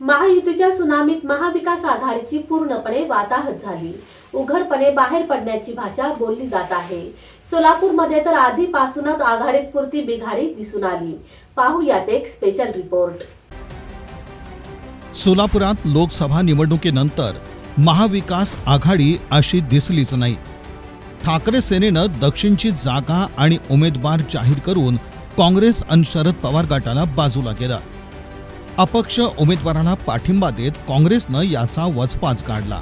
महायुतीच्या सुनामीत महाविकास आघाडीची पूर्णपणे वाताहत झाली. उघडपणे बाहेर पडण्याची भाषा बोलली जात आहे. सोलापूरमध्ये तर आधीपासूनच आघाडीत पुरती बिघाडी दिसून आली. पाहूयात एक स्पेशल रिपोर्ट सोलापुरात लोकसभा निवडणुकीनंतर महाविकास आघाडी अशी दिसलीच नाही. ठाकरे सेनेनं दक्षिणची जागा आणि उमेदवार जाहीर करून काँग्रेस आणि शरद पवार गटाला बाजूला केलं. अपक्ष उमेदवाराला पाठिंबा देत काँग्रेसनं याचा वचपाच काढला.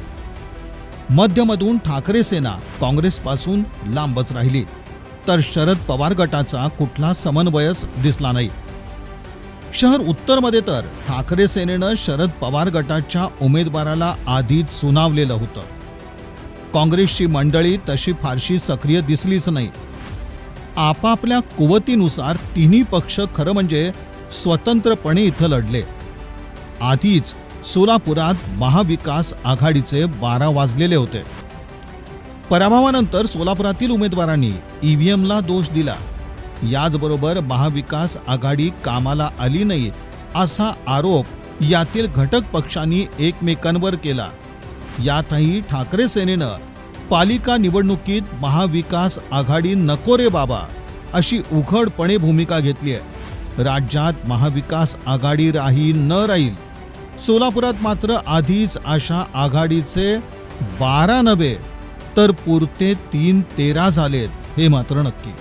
मध्यमधून ठाकरे सेना काँग्रेसपासून लांबच राहिली. तर शरद पवार गटाचा कुठला समन्वयच दिसला नाही. शहर उत्तरमध्ये तर ठाकरे सेनेनं शरद पवार गटाच्या उमेदवाराला आधीच सुनावलेलं होतं. काँग्रेसची मंडळी तशी फारशी सक्रिय दिसलीच नाही. आपापल्या कुवतीनुसार तिन्ही पक्ष खरं म्हणजे स्वतंत्रपणे इथं लढले. आधीच सोलापुरात महाविकास आघाडीचे बारा वाजलेले होते. पराभवानंतर सोलापुरातील उमेदवारांनी ईव्हीएमला दोष दिला. याचबरोबर महाविकास आघाडी कामाला आली नाही असा आरोप यातील घटक पक्षांनी एकमेकांवर केला. यातही ठाकरे सेनेनं पालिका निवडणुकीत महाविकास आघाडी नको रे बाबा अशी उघडपणे भूमिका घेतली आहे राज्यात महाविकास आघाडी राहील न राहील. सोलापुरात मात्र आधीच अशा आघाडीचे बारा नव्हे तर पुरते तीन तेरा झालेत हे मात्र नक्की.